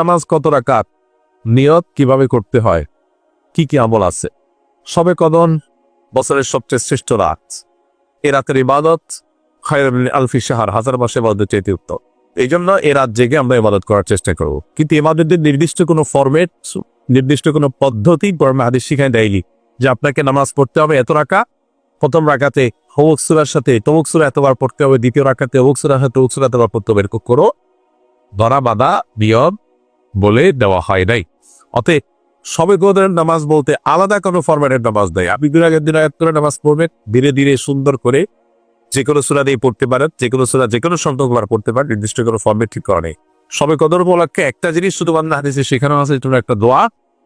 নামাজ কত রাকাত? নিয়ত কীভাবে করতে হয়? কি কি আমল আছে? সবে কদন বছরের সবচেয়ে শ্রেষ্ঠ রাত। এ রাতের ইবাদত খায়রুল আলফি শাহর হাজার মাসে ইবাদত চাইতে উত্তম। এই জন্য এ রাত জেগে আমরা ইবাদত করার চেষ্টা করব। কিন্তু ইবাদতের নির্দিষ্ট কোনো ফরম্যাট, নির্দিষ্ট কোনো পদ্ধতি কর্মে হাদিস শিখায় দেয়নি যে আপনাকে নামাজ পড়তে হবে এত রাখা প্রথম রাখাতে হবুক সুরার সাথে তমুক সুরা এতবার পড়তে হবে, দ্বিতীয় রাখাতে সুরার সাথে তমুক এতবার পড়তে হবে, এরকম করো ধরা বাধা নিয়ম বলে দেওয়া হয় নাই। অতএব সবে গোদের নামাজ বলতে আলাদা কোনো ফরম্যাটের নামাজ দেয় আপনি দুই আগের দিন করে নামাজ পড়বেন। ধীরে ধীরে সুন্দর করে যে কোনো সুরা দিয়ে পড়তে পারেন, যে কোনো সুরা যে কোনো শব্দগুলো পড়তে পারেন। নির্দিষ্ট কোনো ফরম্যাট ঠিক করা নেই। সবে কদর উপলক্ষে একটা জিনিস শুধু বান্দা হাদিসে শেখানো আছে এটা একটা দোয়া।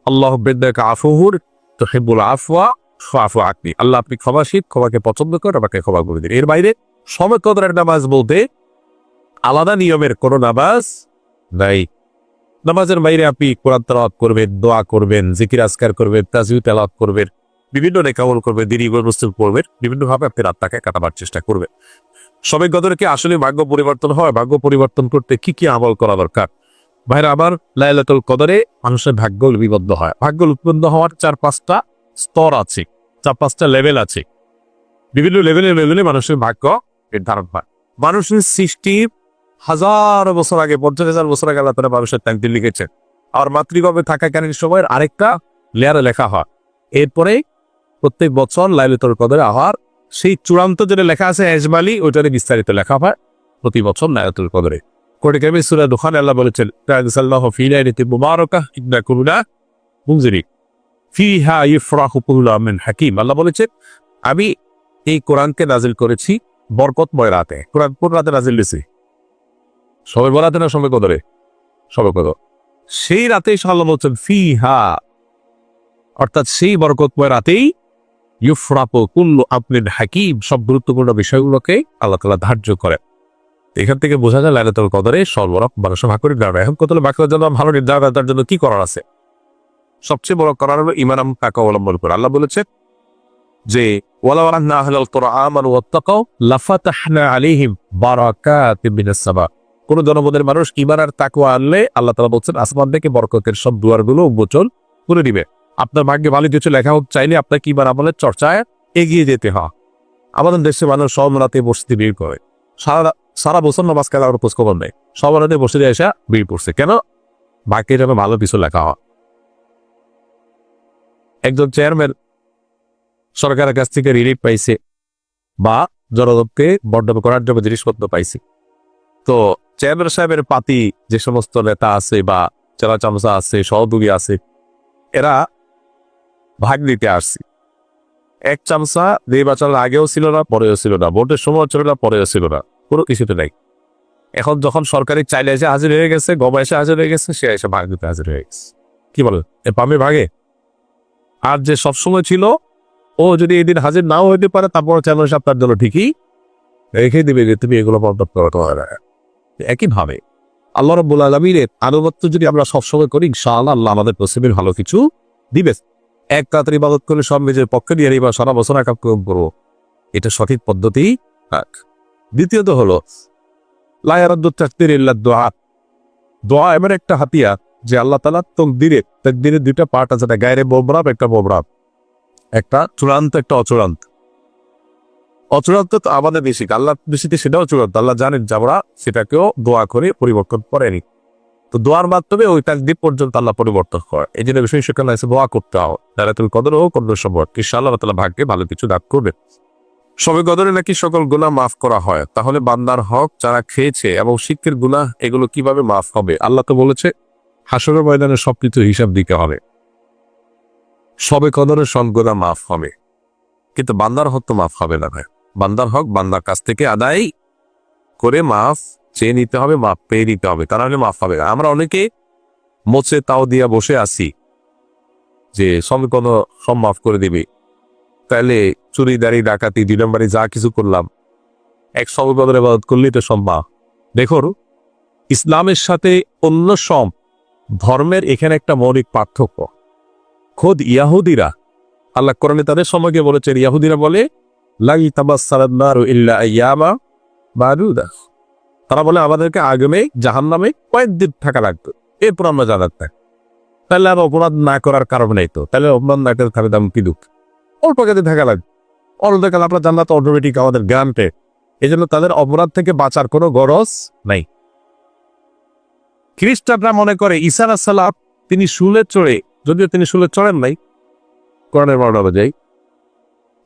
আল্লাহ বেদাকা আফুহুর তো হেবুল আফওয়া ফাফু আকনি আল্লাহ আপনি ক্ষমাশীল, ক্ষমাকে পছন্দ করেন, আমাকে ক্ষমা করে দিন। এর বাইরে সবে কদরের নামাজ বলতে আলাদা নিয়মের কোনো নামাজ নাই। নামাজের বাইরে আপনি কোরআন তেলাওয়াত করবেন, দোয়া করবেন, জিকির আজকার করবেন তাজিউ তেলাওয়াত করবেন, বিভিন্ন নেকামল করবেন দিনী বস্তু করবেন বিভিন্নভাবে আপনি রাতটাকে কাটাবার চেষ্টা করবেন। সবে গদরকে আসলে ভাগ্য পরিবর্তন হয়? ভাগ্য পরিবর্তন করতে কি কি আমল করা দরকার? ভাইরা আবার লাইলাতুল কদরে মানুষের ভাগ্য লিপিবদ্ধ হয়। ভাগ্য লিপিবদ্ধ হওয়ার চার পাঁচটা স্তর আছে, চার পাঁচটা লেভেল আছে। বিভিন্ন লেভেলে লেভেলে মানুষের ভাগ্য নির্ধারণ হয়। মানুষের সৃষ্টি হাজার বছর আগে, পঞ্চাশ হাজার বছর আগে আল্লাহ তালা মানুষের তাকদির লিখেছেন আর মাতৃগর্ভে থাকাকালীন সময়ের আরেকটা লেয়ারে লেখা হয়। এরপরে প্রত্যেক বছর লাইলাতুল কদরে আহার, সেই চূড়ান্ত যেটা লেখা আছে, এজমালি ওইটারে বিস্তারিত লেখা হয় প্রতি বছর লাইলাতুল কদরে। আল্লাহ বলেছেন ফি মিন হাকিম। আল্লাহ বলেছেন, আমি এই কোরআনকে নাজিল করেছি বরকতময় রাতে। কোরআন কোন রাতে নাজিল দিয়েছি সবে বরাতে না সবে কদরে সবে কদর সেই রাতেই সাল্লাহ বলছেন ফিহা, অর্থাৎ সেই বরকতময় রাতেই ইউফরাপ কুল্লু আপনিন হাকিম, সব গুরুত্বপূর্ণ বিষয়গুলোকে আল্লাহ তালা ধার্য করে এখান থেকে বোঝা যায় লাইলাতুল কদরে সর্বরক মানুষ ভাগ করে নির্ধারণ এখন কত বাকি জন্য ভালো নির্ধারণ তার জন্য কি করার আছে? সবচেয়ে বড় করার হলো ইমানাম তাকে অবলম্বন করে। আল্লাহ বলেছে যে, ওয়ালাউ আন্না আহলাল কুরআন ওয়াত্তাকাউ, লাফাতাহনা আলাইহিম বারাকাতিন মিনাস সামা। কোন জনপদের মানুষ ইমান আর তাকওয়া আনলে আল্লাহ তাআলা বলছেন, আসমান থেকে বরকতের সব দুয়ারগুলো উন্মোচন করে দিবে। আপনার ভাগ্যে ভালো কিছু লেখা হোক, চাইলে আপনাকে ইমান আমলের চর্চায় এগিয়ে যেতে হয়। আমাদের দেশে মানুষ সব রাতে বসতে ভিড় করে। সারা সারা বছর নামাজ কাজ আর খোঁজ খবর নেই। সব রাতে বসে এসে ভিড় পড়ছে কেন? ভাগ্যে যেন ভালো কিছু লেখা হয়। একজন চেয়ারম্যান সরকারের কাছ থেকে রিলিফ পাইছে বা জনগণকে বর্ধন করার জন্য জিনিসপত্র পাইছে। তো চেয়ারম্যান সাহেবের পাতি যে সমস্ত নেতা আছে বা চেলা চামচা আছে, সহযোগী আছে, এরা ভাগ দিতে আসছে। এক চামচা নির্বাচনের আগেও ছিল না, পরেও ছিল না। ভোটের সময় ছিল না, পরেও ছিল না। কোনো কিছুতে নাই। এখন যখন সরকারি চাইলে এসে হাজির হয়ে গেছে, গম এসে হাজির হয়ে গেছে, সে এসে ভাগ দিতে হাজির হয়ে গেছে। কি বলে এ পামে ভাগে? আর যে সবসময় ছিল, ও যদি এদিন হাজির নাও হইতে পারে, তারপর চ্যানেল সাহেব তার জন্য ঠিকই রেখে দিবে যে তুমি এগুলো বন্ধ করতে হয় না একইভাবে আল্লাহ রব্বুল আলমীর আনুগত্য যদি আমরা সবসময় করি, ইনশাআল্লাহ আল্লাহ আমাদের পশ্চিমের ভালো কিছু দিবে এক তাড়াতাড়ি ইবাদত করে সব নিজের পক্ষে নিয়ে এবার সারা বছর একা প্রয়োগ করব। এটা সঠিক পদ্ধতি এক। দ্বিতীয়ত হলো লায়ারদ্দির ইল্লা দোয়া। দোয়া এমন একটা হাতিয়ার যে আল্লাহ তালা তকদিরে তকদিরের দুইটা পার্ট আছে, একটা গায়ের বোবরাব, একটা বোবরাব। একটা চূড়ান্ত, একটা অচূড়ান্ত। অচূড়ান্ত তো আমাদের বেশি। আল্লাহ বেশিতে সেটাও চূড়ান্ত আল্লাহ জানেন যে আমরা সেটাকেও দোয়া করে পরিবর্তন করেনি। তো দোয়ার মাধ্যমে ওই তাকদির পর্যন্ত আল্লাহ পরিবর্তন করে। এই জন্য বিষয় সেখানে আছে দোয়া করতে হবে। তাহলে তুমি কদর হোক কদর সম্ভব ইনশাআল্লাহ তালা ভাগ্যে ভালো কিছু দাগ করবে সবে কদরে নাকি সকল গুণা মাফ করা হয়। তাহলে বান্দার হক যারা খেয়েছে এবং শিক্ষের গুণা এগুলো কীভাবে মাফ হবে? আল্লাহ তো বলেছে, হাসরের ময়দানে সবকিছু হিসাব দিতে হবে। সবে কদরে সব গুণা মাফ হবে। কিন্তু বান্দার হক তো মাফ হবে না ভাই। বান্দার হক, বান্দার কাছ থেকে আদায় করে মাফ চেয়ে নিতে হবে, মাফ পেয়ে নিতে হবে। তা নাহলে মাফ পাবে আমরা অনেকে মোচে তাও দিয়া বসে আছি যে সব কোনো সব মাফ করে দিবে। তাহলে চুরি, দাড়ি, ডাকাতি দুই নম্বরে যা কিছু করলাম, এক সমবেদন ইবাদত করলেই তো সম্ভব দেখুন, ইসলামের সাথে অন্য সম ধর্মের এখানে একটা মৌলিক পার্থক্য। খোদ ইয়াহুদিরা, আল্লাহ কোরআনে তাদের সময়কে বলেছেন, ইয়াহুদিরা বলে লাগি তাবাসার ইল্লা ইয়ামা বারুদা তারা বলে, আমাদেরকে আগামে জাহান নামে কয়েকদিন থাকা লাগতো এরপর আমরা জানার থাক তাহলে আর অপরাধ না করার কারণ নেই তো। তাহলে অপরাধ না করে দাম কি দুঃখ? অল্প কাজে থাকা লাগবে। অল্প কাল আপনার জান্নাত অটোমেটিক আমাদের গ্রান্টে। এই জন্য তাদের অপরাধ থেকে বাঁচার কোনো গরজ নাই। খ্রিস্টানরা মনে করে, ঈসা সালাম তিনি শুলে চড়ে, যদিও তিনি শুলে চড়েন নাই। কোরআনের বর্ণনা অনুযায়ী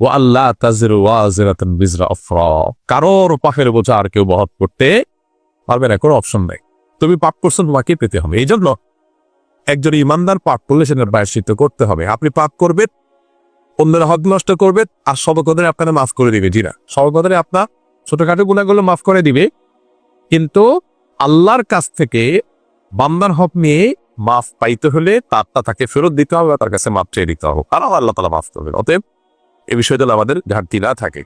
ও আল্লাহ তাজির ওয়াজিরাতান বিজরা কারোর পাপের বোঝা আর কেউ বহন করতে পারবে না, কোনো অপশন নেই। তুমি পাপ করছ, তোমাকে পেতে হবে। এই জন্য একজন ইমানদার পাপ করলে সেটার প্রায়শ্চিত্ত করতে হবে। আপনি পাপ করবেন, অন্যের হক নষ্ট করবেন, আর সবকদরে আপনারা মাফ করে দিবে। জিরা সবকদরে আপনার ছোটখাটো গুণাগুলো মাফ করে দিবে। কিন্তু আল্লাহর কাছ থেকে বান্দার হক নিয়ে মাফ পাইতে হলে তারটা তাকে ফেরত দিতে হবে তার কাছে মাফ চেয়ে দিতে হবে। কারণ আল্লাহ তালা মাফ করবেন। অতএব এ বিষয়টা আমাদের ঘাটতি না থাকে।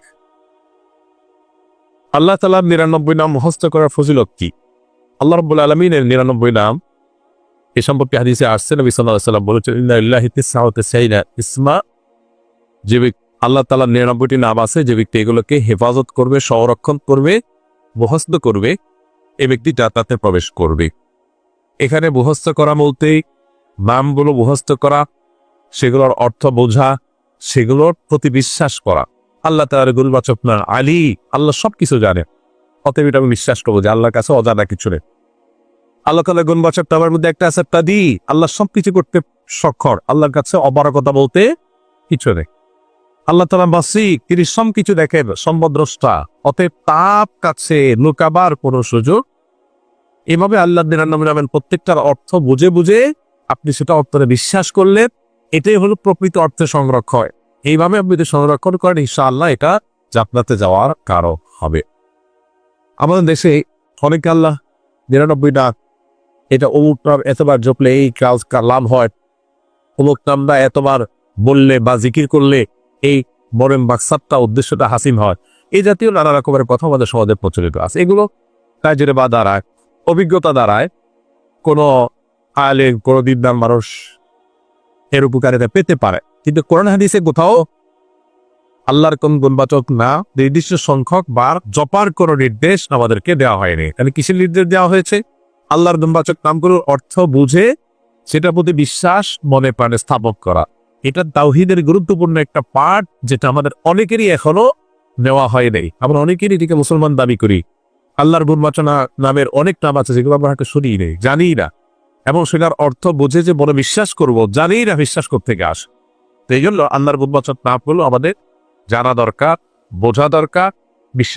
আল্লাহ তালার নিরানব্বই নাম মুখস্থ করার ফজিলত কি? আল্লাহ রব্বুল আলমিনের নিরানব্বই নাম, এ সম্পর্কে হাদিসে আসছে, নবী সাল্লাহ বলেছেন ইসমা। যে আল্লাহ তালার নিরানব্বইটি নাম আছে, যে ব্যক্তি এগুলোকে হেফাজত করবে, সংরক্ষণ করবে, মুখস্থ করবে, এ ব্যক্তি জান্নাতে প্রবেশ করবে। এখানে মুখস্থ করা বলতেই নামগুলো মুখস্থ করা, সেগুলোর অর্থ বোঝা সেগুলোর প্রতি বিশ্বাস করা। আল্লাহ তার গুলবাচক না, আলী, আল্লাহ সবকিছু জানে। অতএব এটা আমি বিশ্বাস করব যে আল্লাহর কাছে অজানা কিছু নেই। আল্লাহ তালা গুণবাচক আমার মধ্যে একটা আছে দি আল্লাহ সবকিছু করতে সক্ষর আল্লাহর কাছে অপারকতা বলতে কিছু নেই। আল্লাহ তালা বাসিক তিনি সব কিছু দেখেন সম্বদ্রষ্টা অতএব তাপ কাছে লুকাবার কোনো সুযোগ এভাবে আল্লাহ নিরানব্বই নামের প্রত্যেকটার অর্থ বুঝে বুঝে আপনি সেটা অর্থে বিশ্বাস করলে এটাই হলো প্রকৃত অর্থে সংরক্ষণ। এইভাবে আপনি যদি সংরক্ষণ করেন, ইনশাআল্লাহ এটা জাপনাতে যাওয়ার কারণ হবে। আমাদের দেশে অনেক আল্লাহ নিরানব্বই ডাক এটা অমুক নাম এতবার জপলে এই কাজ লাভ হয়। অমুক নামটা এতবার বললে বা জিকির করলে এই মরেম বাক্সারটা উদ্দেশ্যটা হাসিম হয়। এই জাতীয় নানা রকমের কথা আমাদের সমাজে প্রচলিত আছে। এগুলো কাজের বা দাঁড়ায় অভিজ্ঞতা দ্বারায় কোনো আয়ালে কোনো দিনদার মানুষ এর উপকারিতা পেতে পারে। কিন্তু কোরআন হাদিসে কোথাও আল্লাহর কোন গুণবাচক না, নির্দিষ্ট সংখ্যক বার জপার কোনো নির্দেশ আমাদেরকে দেওয়া হয়নি। তাহলে কিসের নির্দেশ দেওয়া হয়েছে? আল্লাহর গুণবাচক নামগুলোর অর্থ বুঝে, সেটার প্রতি বিশ্বাস, মনে প্রাণে স্থাপন করা। এটা তাওহিদের গুরুত্বপূর্ণ একটা পার্ট যেটা আমাদের অনেকেরই এখনও নেওয়া হয় নাই আমরা অনেকেরই এটিকে মুসলমান দাবি করি। আল্লাহর গুণবাচনা নামের অনেক নাম আছে, যেগুলো আমরা শুনি নেই জানি না। এবং সেটার অর্থ বুঝে যে বলে বিশ্বাস করব, জানি না বিশ্বাস করতে আস তো এই জন্য আল্লাহর না বলল আমাদের জানা দরকার, বোঝা দরকার, বিশ্বাস